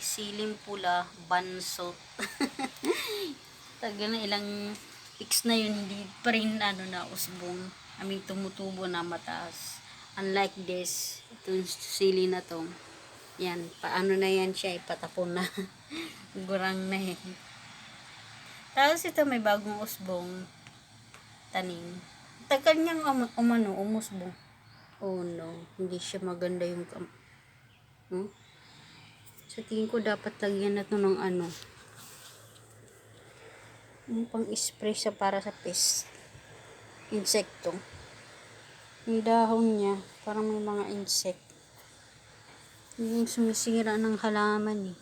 sili, siling pula, bansot. Tagal na ilang weeks na yun, hindi pa rin ano na usbong. I mean, tumutubo na mataas. Unlike this, itong sili na to, yan, paano na yan siya, ipatapon na. Gurang na eh. Tapos ito may bagong usbong tanim. Tagal niyang um, umano, umusbong. Oh no, hindi siya maganda yung. Hmm? Sa tingin ko dapat lagyan na to ng ano. Yung pang spray sa para sa pest. Insekto. Yung dahon niya, parang may mga insect. Yung sumisira ng halaman eh.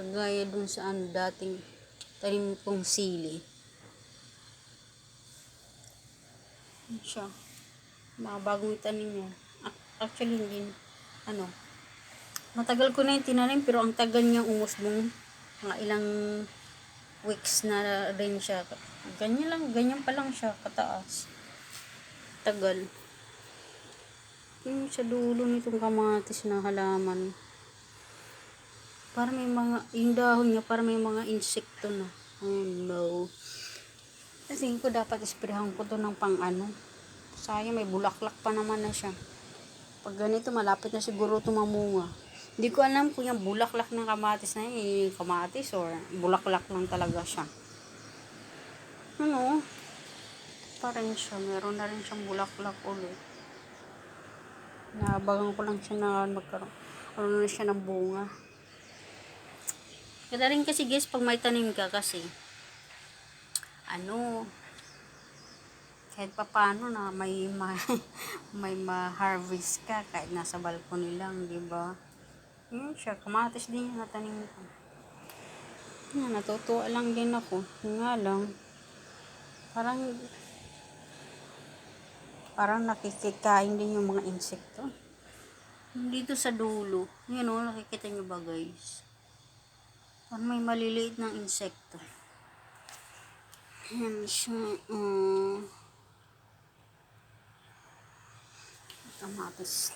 Kagaya dun sa ano dating tanim kong sili. Yan siya. Mga bagong tanim niya. Ac- Actually, hindi, ano, matagal ko na yung tinanim, pero ang tagal niyang umusbong. Mga ilang weeks na rin siya. Ganyan lang, ganyan pa lang siya, kataas. Tagal. Yung sa dulo nitong kamatis na halaman. Para may mga, yung dahon niya, para may mga insekto na. Oh no. Kasi ko dapat isprehan ko to ng pang ano. Sayang may bulaklak pa naman na siya. Pag ganito, malapit na siguro tumamunga. Hindi ko alam kung yung bulaklak ng kamatis na yun, kamatis or bulaklak lang talaga siya. Ano? Pa rin siya. Meron na rin siyang bulaklak ulit. Naabagan ko lang siya na magkaroon. Ano na siya ng bunga. Kaya rin kasi guys, pag may tanim ka kasi, ano, kahit pa paano na may ma, may ma-harvest ka kahit nasa balcony lang, di ba? Yun siya, kamatis din yung natanim ko. Yan, natutuwa lang din ako. Yun nga lang, parang parang nakikikain din yung mga insekto. Dito sa dulo, yun o, nakikita nyo ba guys? Parang may maliliit ng insekto. Yan siya. Uh, kamatis.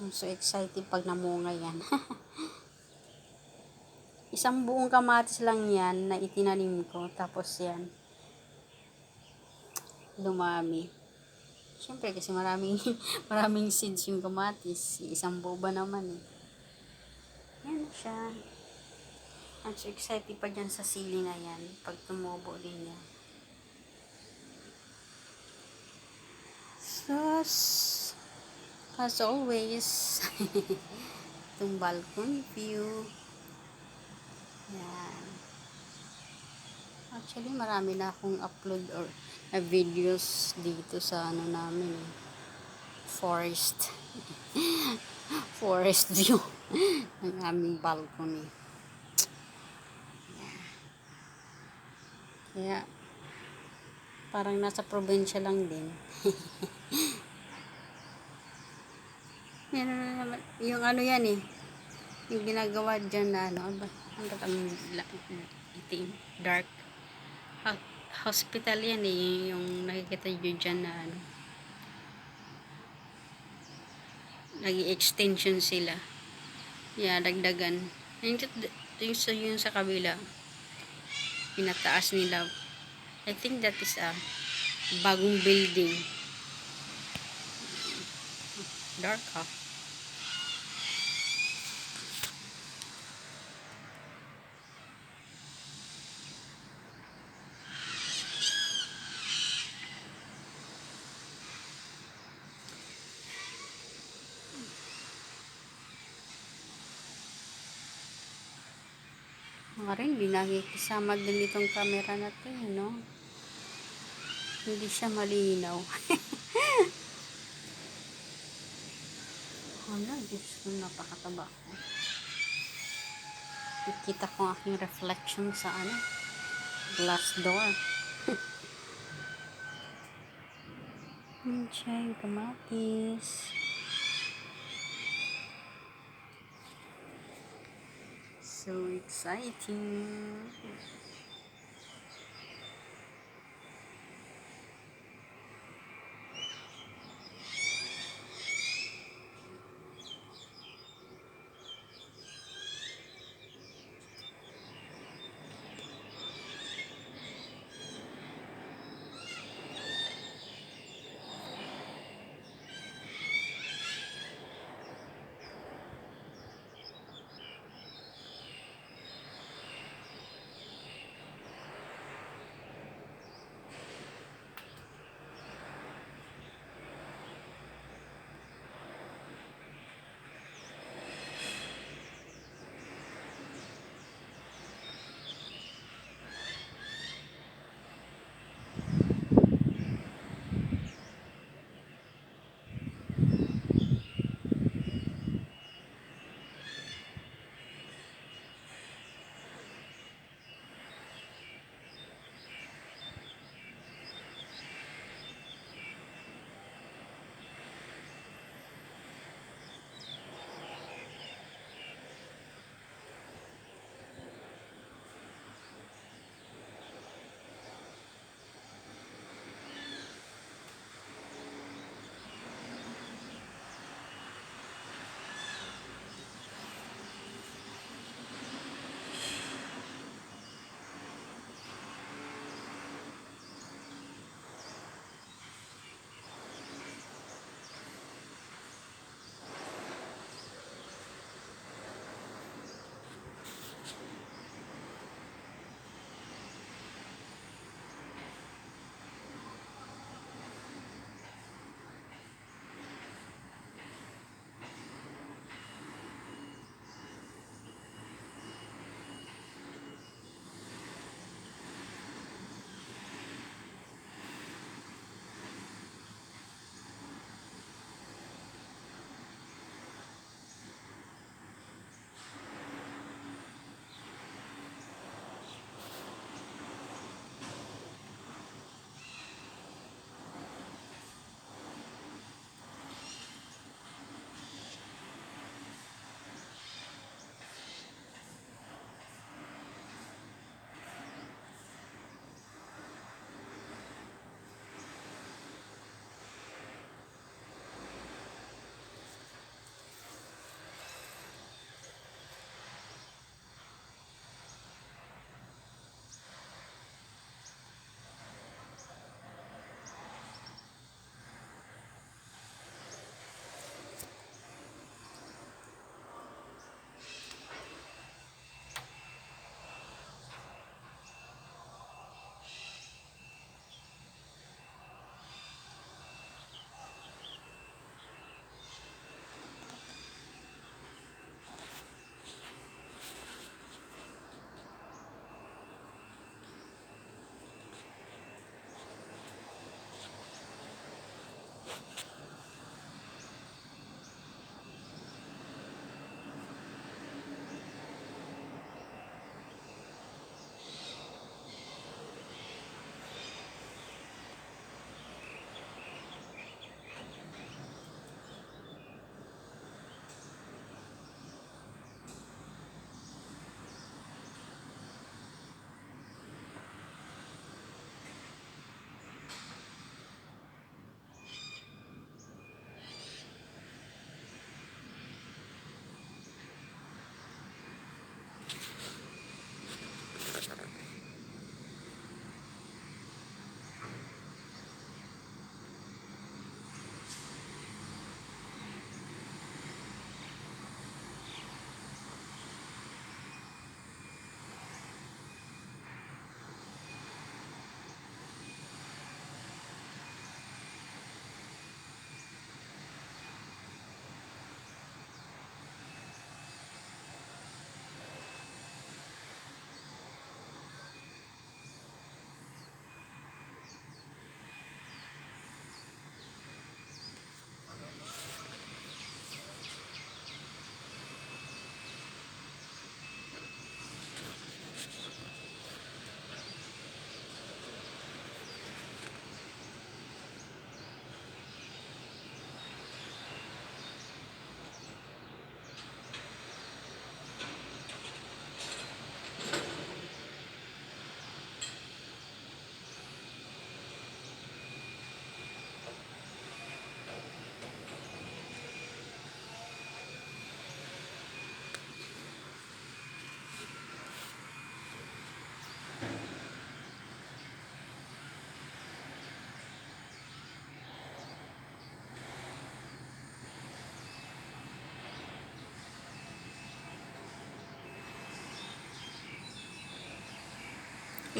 I'm so excited pag namunga yan. Isang buong kamatis lang yan na itinanim ko. Tapos yan. Lumami. Siyempre kasi maraming maraming seeds yung kamatis. Isang buo ba naman eh. Yan siya. I'm so excited pa dyan sa sili na yan. Pag tumubo din yan. So, s- as always, itong balcony view. Yan. Actually, marami na akong upload or na videos dito sa ano namin. Forest. Forest view ng aming balcony. Kaya, parang nasa probinsya lang din. Meron na naman, yung ano yan eh, yung ginagawa dyan na ano, ano ba, ano ba ang la- itim, dark, hospital yan eh, yung nakikita nyo dyan na ano, nag extension sila. Yeah, dagdagan. Yung, yung, yung sa kabila, pinataas nila. I think that is a bagong building. Dark ah. Mga rin, hindi nakikisama din itong camera na to, eh, no? Hindi siya malinaw. Hala, Diyos ko, napakataba ko. Nakikita ko ang aking reflection sa ano, glass door. Yung kamatis. 有一个三一厅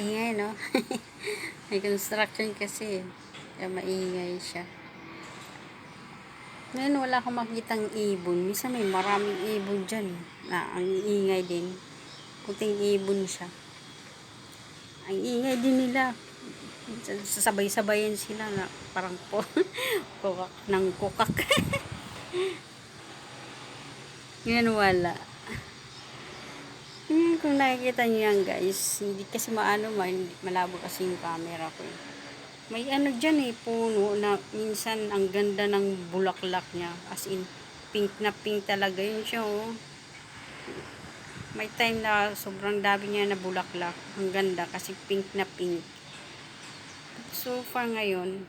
Ingay, no? May construction kasi. Kaya maingay siya. Ngayon wala akong makitang ibon. Minsan may maraming ibon dyan. Na ang ingay din. Puting ibon siya. Ang ingay din nila. Sasabay-sabayan sila na parang po kukak ng kukak. Ngayon wala. Kung nakikita niyo yan guys, hindi kasi maano, ma- malabo kasi yung camera ko. eh. May ano dyan eh, puno na minsan ang ganda ng bulaklak niya. As in, pink na pink talaga yun siya oh. May time na sobrang dami niya na bulaklak. Ang ganda kasi pink na pink. So far ngayon,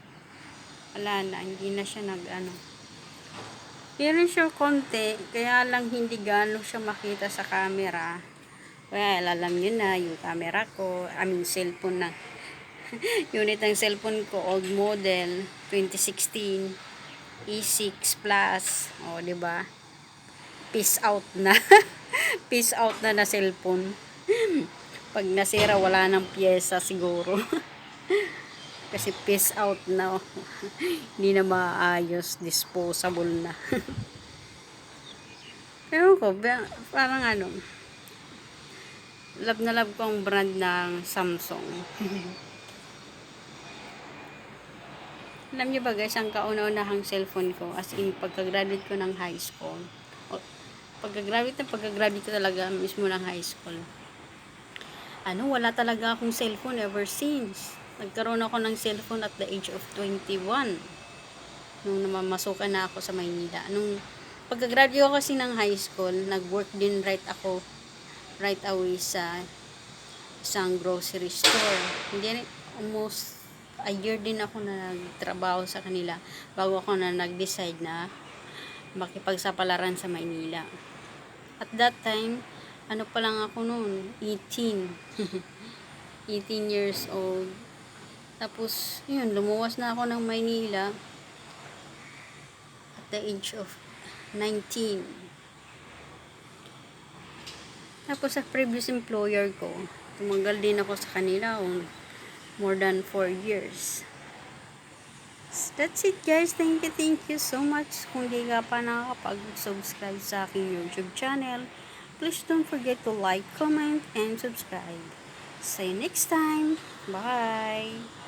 wala na, hindi na siya nag ano. Meron siya konti, kaya lang hindi gano'n siya makita sa camera. Well, alam nyo na, yung camera ko, I cellphone na. Unit ng cellphone ko, old model, 2016, E6 Plus. O, ba? Peace out na. Peace out na na cellphone. Pag nasira, wala nang pyesa siguro. Kasi peace out na. Hindi na maayos. Disposable na. Pero ko, parang ano, love na love ko ang brand ng Samsung. Alam niyo ba guys, ang kauna-unahang cellphone ko, as in, pagka-graduate ko ng high school, pagka-graduate na pagka-graduate ko talaga mismo ng high school, ano, wala talaga akong cellphone ever since. Nagkaroon ako ng cellphone at the age of 21. Nung namamasukan na ako sa Maynila. Nung pagka-graduate ko kasi ng high school, nag-work din right ako right away sa isang grocery store. Hindi almost a year din ako na nagtrabaho sa kanila bago ako na nag-decide na makipagsapalaran sa Maynila. At that time, ano pa lang ako noon, 18. 18 years old. Tapos, yun, lumuwas na ako ng Maynila at the age of 19. Tapos sa previous employer ko, tumagal din ako sa kanila on more than 4 years. So, that's it guys. Thank you, thank you so much. Kung di ka pa nakakapag-subscribe sa aking YouTube channel, please don't forget to like, comment, and subscribe. See you next time. Bye!